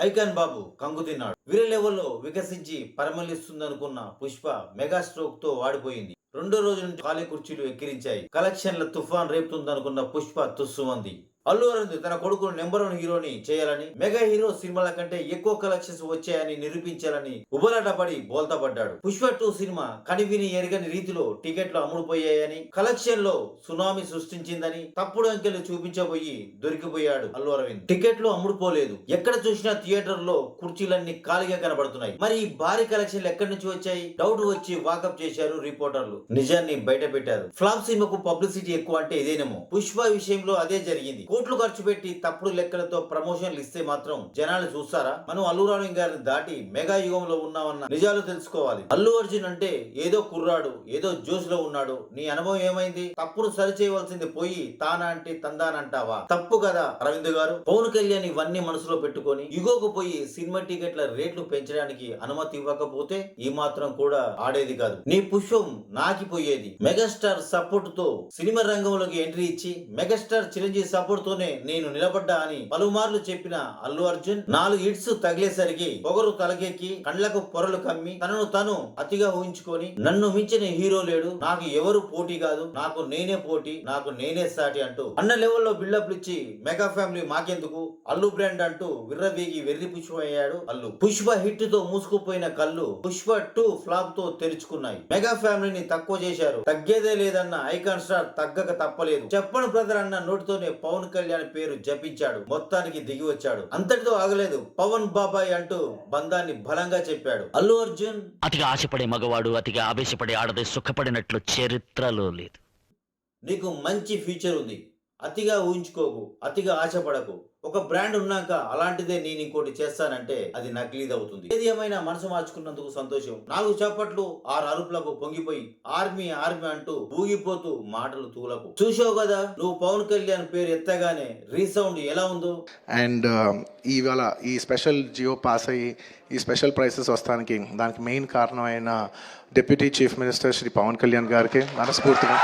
Icon బాబు కంగు తిన్నాడు. వీర లెవెల్లో వికసించి పరమలిస్తుందనుకున్న పుష్ప మెగా స్ట్రోక్తో వాడిపోయింది. రెండో రోజు నుంచి ఖాళీ కుర్చీలు ఎక్కిరించాయి. కలెక్షన్ల తుఫాన్ రేపుతుందనుకున్న పుష్ప తుస్సుమంది. అల్లు అరవింద్ తన కొడుకును నెంబర్ వన్ హీరోని చేయాలని మెగా హీరో సినిమాల కంటే ఎక్కువ కలెక్షన్స్ వచ్చాయని నిరూపించాలని ఉబలాటపడి బోల్తా పడ్డాడు పుష్ప టూ సినిమా కనివిని ఎరగని రీతిలో టికెట్లు అమ్ముడుపోయాయని కలెక్షన్లో సునామీ సృష్టించిందని తప్పుడు అంకెలు చూపించబోయి దొరికిపోయాడు అల్లు అరవింద్. టికెట్లు అమ్ముడుపోలేదు. ఎక్కడ చూసినా థియేటర్లో కుర్చీలన్నీ ఖాళీగా కనబడుతున్నాయి. మరి ఈ భారీ కలెక్షన్లు ఎక్కడి నుంచి వచ్చాయి? డౌట్ వచ్చి వాకప్ చేశారు రిపోర్టర్లు. నిజాన్ని బయట పెట్టారు. ఫ్లాప్ సినిమాకు పబ్లిసిటీ ఎక్కువ అంటే ఇదేనేమో. పుష్ప విషయంలో అదే జరిగింది. కోట్లు ఖర్చు పెట్టి తప్పుడు లెక్కలతో ప్రమోషన్లు ఇస్తే మాత్రం జనాలు చూస్తారా? మనం అల్లు అరవింద్ గారిని దాటి మెగా యుగంలో ఉన్నామన్న నిజాలు తెలుసుకోవాలి. అల్లు అర్జున్ అంటే ఏదో కుర్రాడు ఏదో జోష్లో ఉన్నాడు. నీ అనుభవం ఏమైంది? తప్పుడు సరి చేయవలసింది పోయి తానా అంటే తందానంటావా తప్పు కదా అరవింద్ గారు. పవన్ కళ్యాణ్ ఇవన్నీ మనసులో పెట్టుకొని యుగోకు పోయి సినిమా టికెట్ల రేట్లు పెంచడానికి అనుమతి ఇవ్వకపోతే ఈ మాత్రం కూడా ఆడేది కాదు. నీ పుష్పం ఆగిపోయేది. మెగాస్టార్ సపోర్ట్తో సినిమా రంగంలోకి ఎంట్రీ ఇచ్చి మెగాస్టార్ చిరంజీవి సపోర్ట్ తోనే నేను నిలబడ్డా అని పలుమార్లు చెప్పిన అల్లు అర్జున్ నాలుగు హిట్స్ తగిలేసరికి పొగరు తలకెక్కి కండ్లకు పొరలు కమ్మి తనను తను అతిగా ఊహించుకొని నన్ను మించిన హీరో లేడు నాకు ఎవరు పోటీ కాదు నాకు నేనే పోటీ నాకు నేనే సాటి అంటూ అన్న లెవెల్లో బిల్డప్లు ఇచ్చి మెగా ఫ్యామిలీ మాకెందుకు? అల్లు బ్రాండ్ అంటూ విర్రవీగి వెర్రి పుష్పమయ్యాడు అల్లు. పుష్ప హిట్తో మూసుకుపోయిన కళ్ళు పుష్ప టూ ఫ్లాప్తో తెరుచుకున్నాయి. మెగా ఫ్యామిలీని తక్కువ చేశారు. తగ్గేదే లేదన్న ఐకాన్ స్టార్ తగ్గక తప్పలేదు. చెప్పను బ్రదర్ అన్న నోటితోనే పవన్ కళ్యాణ్ పేరు జపించాడు. మొత్తానికి దిగి వచ్చాడు. అంతటితో ఆగలేదు. పవన్ బాబాయ్ అంటూ బంధాన్ని బలంగా చెప్పాడు. అల్లు అర్జున్? అతిగా ఆశపడే మగవాడు అతిగా ఆవేశపడే ఆడది సుఖపడినట్లు చరిత్రలో లేదు. నీకు మంచి ఫ్యూచర్ ఉంది. అతిగా ఊహించుకోకు అతిగా ఆశపడకు. ఒక బ్రాండ్ ఉన్నాక అలాంటిదే నేను ఇంకోటి చేస్తానంటే అది నకిలీది అవుతుంది ఏది ఏమైనా మనసు మార్చుకున్నందుకు సంతోషం. నాలుగు చప్పట్లు ఆరు అరుపులకు పొంగిపోయి ఆర్మీ ఆర్మీ అంటూ ఊగిపోతూ మాటలు తూలకు. చూసావు కదా నువ్వు పవన్ కళ్యాణ్ పేరు ఎత్తగానే రీసౌండ్ ఎలా ఉందో? అండ్ um, ఇవాళ ఈ స్పెషల్ జియో పాస్ అయ్యి ఈ స్పెషల్ ప్రైసెస్ వస్తానికి దానికి మెయిన్ కారణమైన deputy chief minister Shri Pawan Kalyan గారికి మనస్ఫూర్తిగా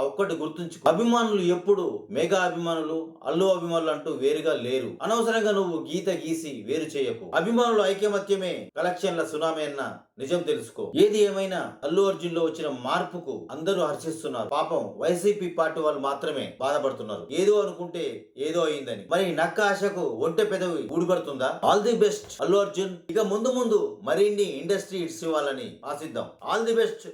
ఒక్కటి గుర్తుంచుకో. అభిమానులు ఎప్పుడు మెగా అభిమానులు అల్లు అభిమానులు అంటూ వేరుగా లేరు. అనవసరంగా నువ్వు గీత గీసి వేరు చేయకు. అభిమానులు ఐకమత్యమే కలెక్షన్ల సునామీ అన్న నిజం తెలుసుకో. ఏది ఏమైనా అల్లు అర్జున్లో వచ్చిన మార్పుకు అందరూ హర్షిస్తున్నారు. పాపం వైసీపీ పార్టీ వాళ్ళు మాత్రమే బాధపడుతున్నారు. ఏదో అనుకుంటే ఏదో అయిందని. మరి నక్క ఆశకు ఒంటె పెదవి ఊడిపడుతుందా? All the best Allu Arjun. ఇక ముందు ముందు మరిన్ని ఇండస్ట్రీ ఇట్స్ ఇవ్వాలని ఆశిద్దాం. All the best.